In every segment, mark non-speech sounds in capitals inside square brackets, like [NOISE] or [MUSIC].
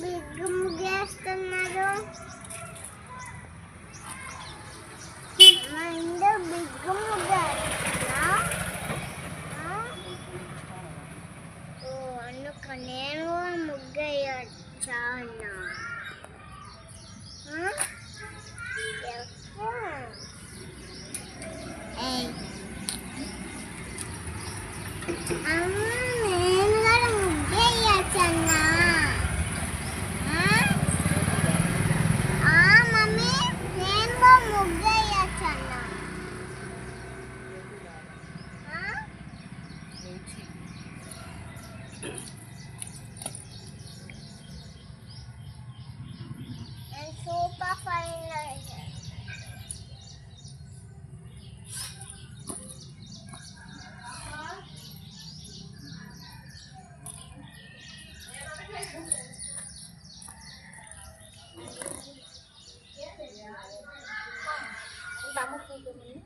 Big ముగ్గేస్తున్నారు మా ఇంట్లో big ఓ అందుక నేను ముగ్గేయచ్చా అన్నా ఏయ్. అమ్మ నేను కూడా ముగ్గేయచ్చన్నా ఆ? ఆ, మమ్మీ నేను కూడా ముగ్గేయచ్చన్నా ఆ? నేను సూపర్ ఫైన్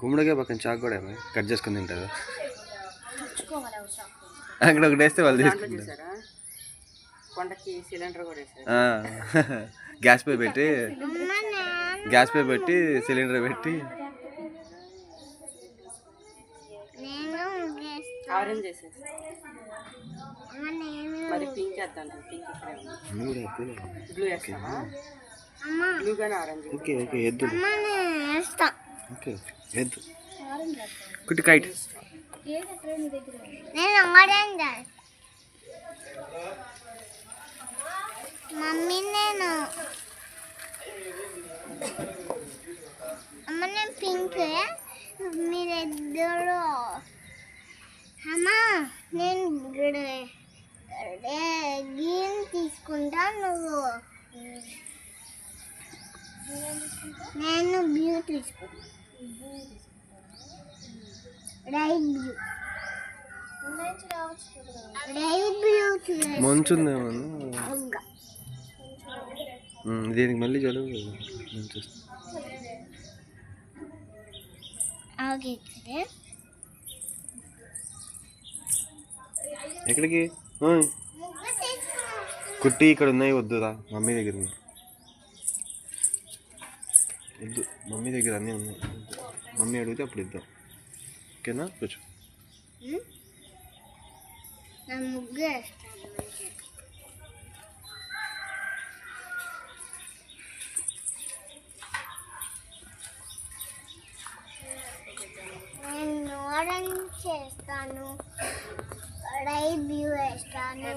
గుమ్మడికాయ పక్కన చాకు కూడా ఏమి కట్ చేసుకుని తింటారు. అక్కడ ఒకటి వేస్తే వాళ్ళు తీసుకుంటారు. గ్యాస్ పై పెట్టి గ్యాస్ పై పెట్టి సిలిండర్ పెట్టి. ఆరెంజ్ మరి పింక్ వేద్దాం పింక్ బ్లూ బ్లూ కానీ ఓకే ఓకే ఓకే. ఎద్దు కుట్టి కైట్. నేను ఆరెంజ్ మమ్మీ నేను. అమ్మ నేను పింక్. మీరిద్దరు. అమ్మ నేను గ్రీన్ తీసుకుంటా నువ్వు. నేను బ్లూ తీసుకుంటా. మంచుందేమో. దీనికి మళ్ళీ జలుబు మంచు ఎక్కడికి? కుట్టి ఇక్కడ ఉన్నాయి వద్దురా. మమ్మీ దగ్గర వద్దు. మమ్మీ దగ్గర అన్నీ ఉన్నాయి. మమ్మీ అడిగితే అప్పుడు ఇద్దాం. ఓకేనా? కూర్చో. చేస్తాను. రై బ్లూ వేస్తాను.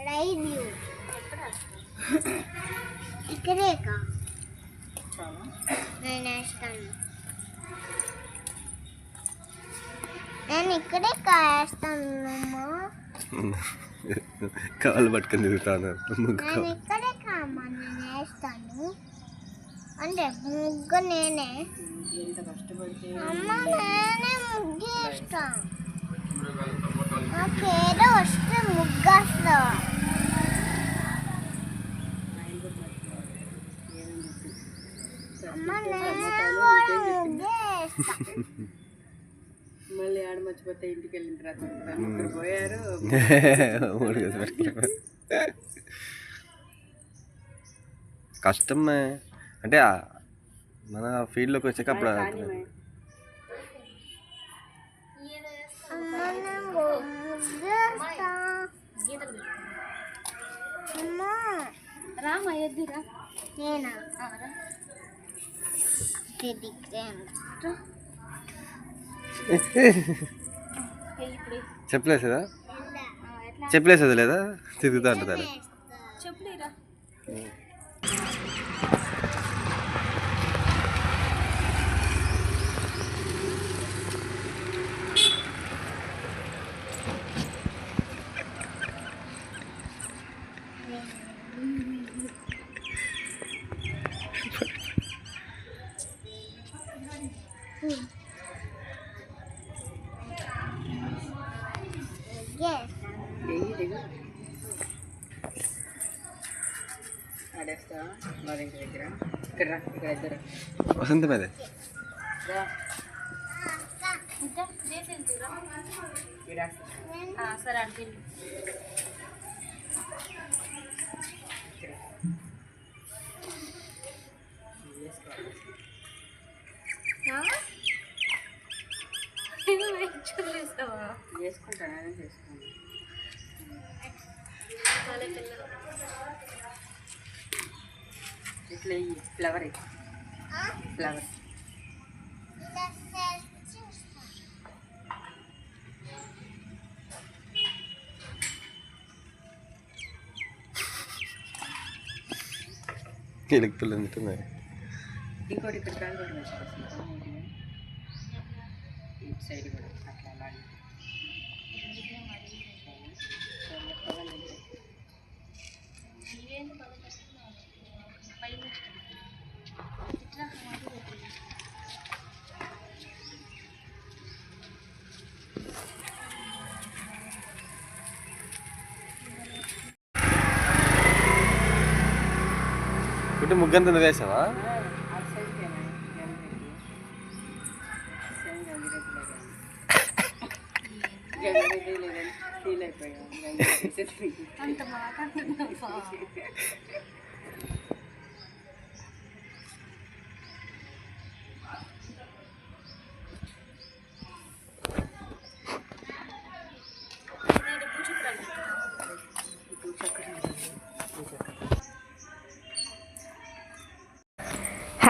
రై బ్లూ ఇక్కడే కా? నేను వేస్తాను నేను ఇక్కడే అమ్మా కాళ్ళు పట్టుకొని తిరుగుతాను. నేను. ఇక్కడే కామా నేను వేస్తాను అంటే ముగ్గు నేనే. అమ్మ నేనే ముగ్గు వేస్తాను నాకు ఏదో వస్తే ముగ్గు వస్తా అమ్మ నేను కూడా ముగ్గు వేస్తా మళ్ళీ ఆడ మర్చిపోతే ఇంటికి వెళ్ళిన తర్వాత. ముగ్గురు పోయారు. [LAUGHS] కష్టమే అంటే ఆ మన ఫీల్డ్లోకి వచ్చాక అప్పుడు రామా ఎద్దురా? నేనా? చెప్పలేసేదా చెప్పలేసేది లేదా తిరుగుతా ఉంటుంది చెప్పులేరా Yes. దిగి దిగు ఆడేస్తా మరి ఇంటి దగ్గర ఇక్కడ రా ఇక్కడ ఇద్దరు వసంత మీద సరే అడిగి ఇట్లా ఇయ్యి ఫ్లవర్ ఇచ్చి ఫ్లవర్ ఇలా సెట్ చేస్తా. వీళ్ళకి పిల్లలు తింటున్నాయి ఇంకోటి ఇక్కడ కాదు కూడా వేసుకోవచ్చు ఇటు సైడ్ కూడా కుట్టి ముగ్గంత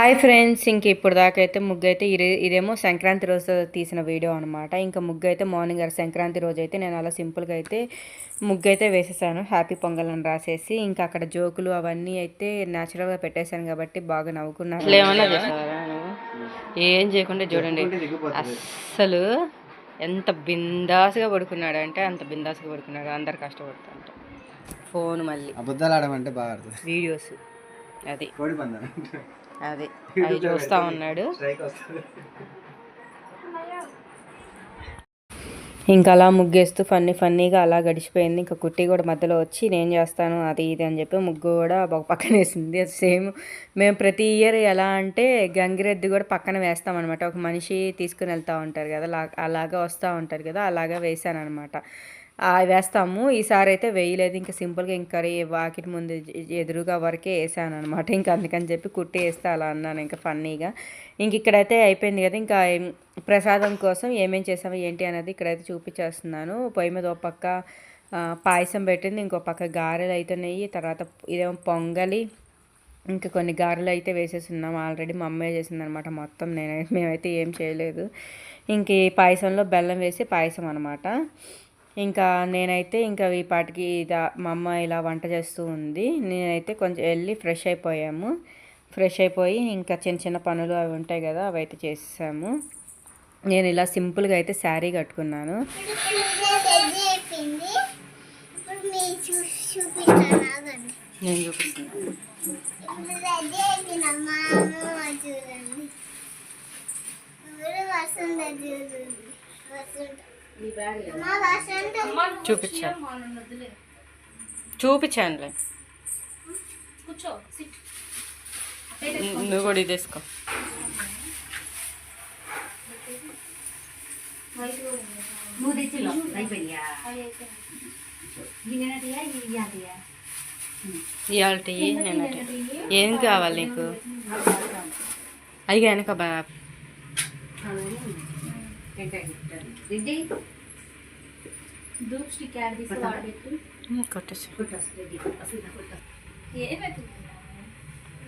హాయ్ ఫ్రెండ్స్ ఇంక ఇప్పుడు దాకా అయితే ముగ్గు అయితే ఇదే ఇదేమో సంక్రాంతి రోజు తీసిన వీడియో అనమాట ఇంకా ముగ్గు అయితే మార్నింగ్ గారు సంక్రాంతి రోజు అయితే నేను అలా సింపుల్గా అయితే ముగ్గు అయితే వేసేసాను. హ్యాపీ పొంగల్ అని రాసేసి ఇంకా అక్కడ జోకులు అవన్నీ అయితే న్యాచురల్గా పెట్టేశాను కాబట్టి బాగా నవ్వుకున్నాను ఏమన్నా ఏం చేయకుండా చూడండి. అస్సలు ఎంత బిందాస్గా పడుకున్నాడు అంటే అంత బిందాస్గా పడుకున్నాడు. అందరు కష్టపడుతుంట. ఫోన్ మళ్ళీ. అబద్ధాలు ఆడమంటే బాగా వీడియోస్ అది. అది. అవి చూస్తా ఉన్నాడు. ఇంకా అలా ముగ్గేస్తూ ఫన్నీ ఫన్నీగా అలా గడిచిపోయింది. ఇంకా కుట్టి కూడా మధ్యలో వచ్చి నేను చేస్తాను? అది ఇది అని చెప్పి ముగ్గు కూడా ఒక పక్కన వేసింది అది సేమ్. మేము ప్రతి ఇయర్ ఎలా అంటే గంగిరెద్దు కూడా పక్కన వేస్తాం అనమాట ఒక మనిషి తీసుకుని వెళ్తూ ఉంటారు కదా అలా అలాగా వస్తూ ఉంటారు కదా అలాగా వేసాను అనమాట వేస్తాము. ఈసారి అయితే వేయలేదు. ఇంకా సింపుల్గా ఇంకా కర్రీ వాకిటి ముందు ఎదురుగా వరకే వేసాను అనమాట ఇంకా అందుకని చెప్పి కుట్టి వేస్తే అలా అన్నాను. ఇంకా ఫన్నీగా. ఇంక ఇక్కడైతే అయిపోయింది కదా. ఇంకా ప్రసాదం కోసం ఏమేం చేసాము ఏంటి అనేది ఇక్కడైతే చూపించేస్తున్నాను. పొయ్యి మీద ఒక పక్క పాయసం పెట్టింది. ఇంకో పక్క గారెలు అయితే నెయ్యి తర్వాత ఇదేమో పొంగలి. ఇంకా కొన్ని గారెలు అయితే వేసేస్తున్నాం ఆల్రెడీ మా అమ్మాయి చేసింది అనమాట మొత్తం నేను మేమైతే ఏం చేయలేదు. ఇంక ఈ పాయసంలో బెల్లం వేసి పాయసం అనమాట ఇంకా నేనైతే ఇంకా ఈ పాటికి ఇదా మా అమ్మ ఇలా వంట చేస్తూ ఉంది. నేనైతే కొంచెం వెళ్ళి ఫ్రెష్ అయిపోయాము. ఫ్రెష్ అయిపోయి ఇంకా చిన్న చిన్న పనులు అవి ఉంటాయి కదా అవి అయితే చేసాము నేను ఇలా సింపుల్గా అయితే శారీ కట్టుకున్నాను. ఇప్పుడు చూపిస్తాను. చూపించాను చూపించానులే నువ్వు కూడా ఇది తీసుకో ఇవాళ నేను ఏం కావాలి నీకు? అయ్యి వెనక బా ధూప్ స్టిక్ యాడ్ తీసి వాడబెట్టు కొట్టచ్చు ఏమైతుంది?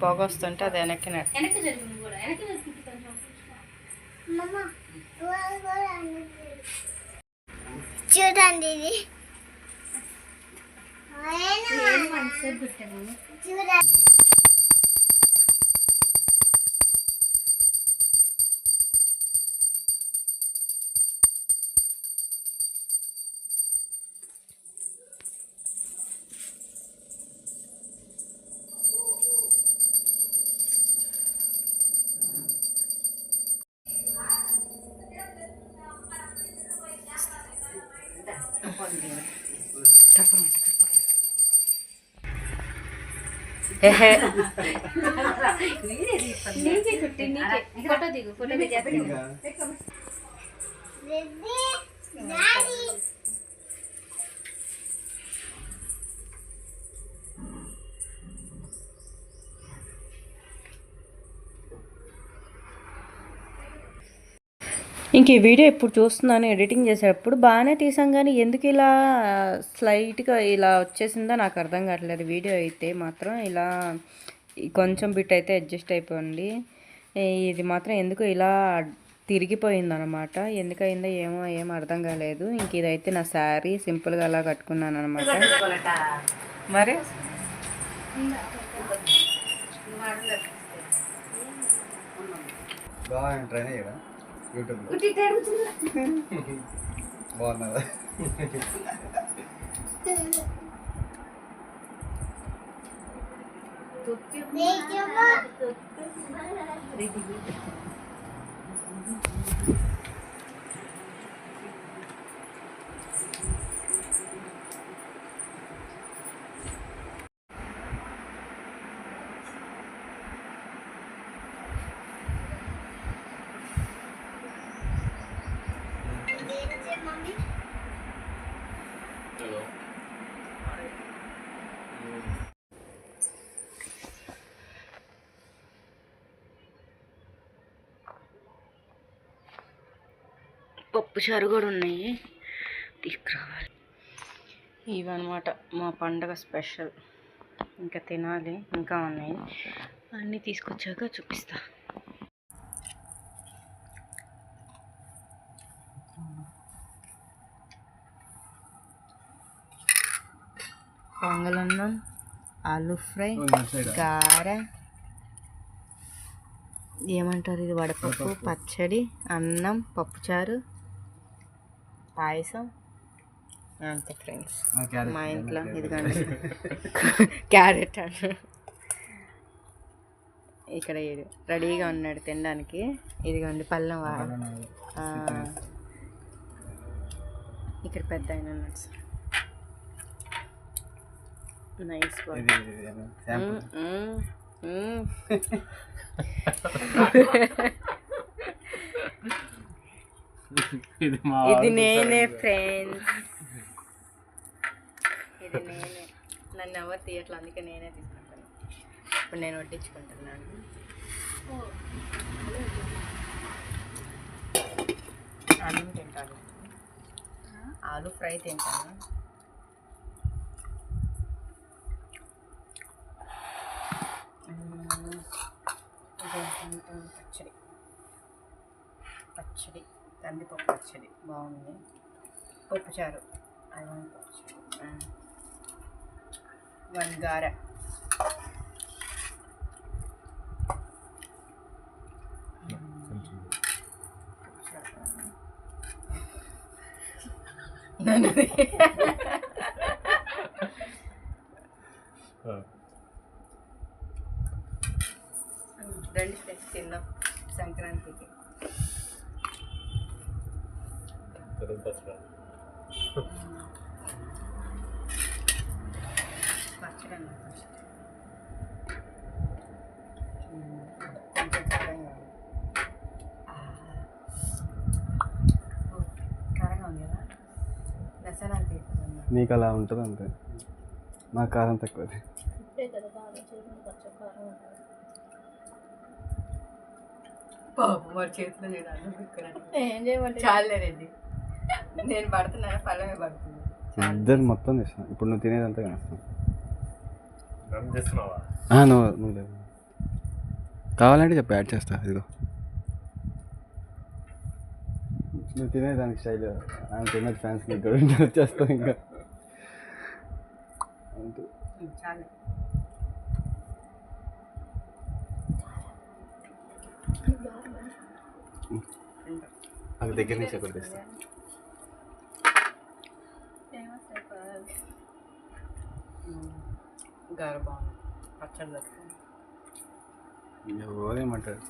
పొగ వస్తుంటే అది వెనక్కి వెనక్కి జరుగుతుంది కూడా కొంచెం చూడండి ఇది. చూడండి [LAUGHS] ఫోటో దిగు ఫోటో దిగు. ఇంక ఈ వీడియో ఇప్పుడు చూస్తున్నాను ఎడిటింగ్ చేసేటప్పుడు బాగానే తీసాం కానీ ఎందుకు ఇలా స్లైట్గా ఇలా వచ్చేసిందో నాకు అర్థం కావట్లేదు. వీడియో అయితే మాత్రం ఇలా కొంచెం బిట్ అయితే అడ్జస్ట్ అయిపోయింది. ఇది మాత్రం ఎందుకు ఇలా తిరిగిపోయిందనమాట ఎందుకయిందో ఏమో ఏం అర్థం కాలేదు. ఇంక ఇదైతే నా శారీ సింపుల్గా అలా కట్టుకున్నాను అనమాట మరి? బాగా ట్రైన్ అయ్యాడా యూట్యూబ్లో బాగున్నదా పప్పు చారు కూడా ఉన్నాయి. తీసుకురావాలి. ఇవన్నమాట మా పండగ స్పెషల్. ఇంకా తినాలి ఇంకా ఉన్నాయి. అన్నీ తీసుకొచ్చాక చూపిస్తా. పొంగలన్నం ఆలు ఫ్రై గార. ఏమంటారు ఇది? వడపప్పు. పచ్చడి అన్నం పప్పుచారు. పాయసం? అంతే ఫ్రెండ్స్ మా ఇంట్లో ఇదిగోండి. క్యారెట్ ఇక్కడ రెడీగా ఉన్నాడు తినడానికి. ఇదిగోండి పళ్ళెం. ఇక్కడ పెద్ద ఆయన ఉన్నాడు సార్. నైస్ [LAUGHS] ఇది మా ఇది నేనే ఫ్రెండ్స్ [LAUGHS] ఇది నేనే. నన్ను ఎవరు తీయట్లేదు అందుకే నేనే తీసుకుంటాను. ఇప్పుడు నేను వడ్డించుకుంటున్నాను. అన్నం తింటాను ఆలు ఫ్రై తింటాను. పచ్చడి. పచ్చడి. కందిపప్పు పచ్చడి. బాగుంది. పప్పుచారు. అల్లం పచ్చడి. వన్ గార రండి ఫ్రెండ్స్ తిందాం. సంక్రాంతికి పచ్చడి అన్న ఫస్ట్. మ్మ్. కొంచెం కారంగా ఉంది. ఆ. ఓ, కారంగా ఉంది కదా దసరా అంతే నీకు అలా ఉంటుంది అంతే. నాకు కారం తక్కువ పాపం వాడి చేతిలో చూడాలి ఏం చేయమంటే చాలే రెడ్డి. నేను పడుతున్నాను పళ్ళమే పడుతుంది. ఇద్దరు మొత్తం చేస్తాను ఇప్పుడు నువ్వు తినేదంతా చేస్తున్నావా? నువ్వు నువ్వు లేవు. కావాలంటే చెప్పు యాడ్ చేస్తా ఇదిగో. నువ్వు తినేదానికి స్టైల్ ఆమె తిన్నది ఫ్యాన్స్ నీకు కూడా వచ్చేస్తావు ఇంకా. అంతే. అది దగ్గర నుంచి ఒకటి తెస్తా. గారు బాగుంది పచ్చడి దొరుకుతుంది ఏమంటారు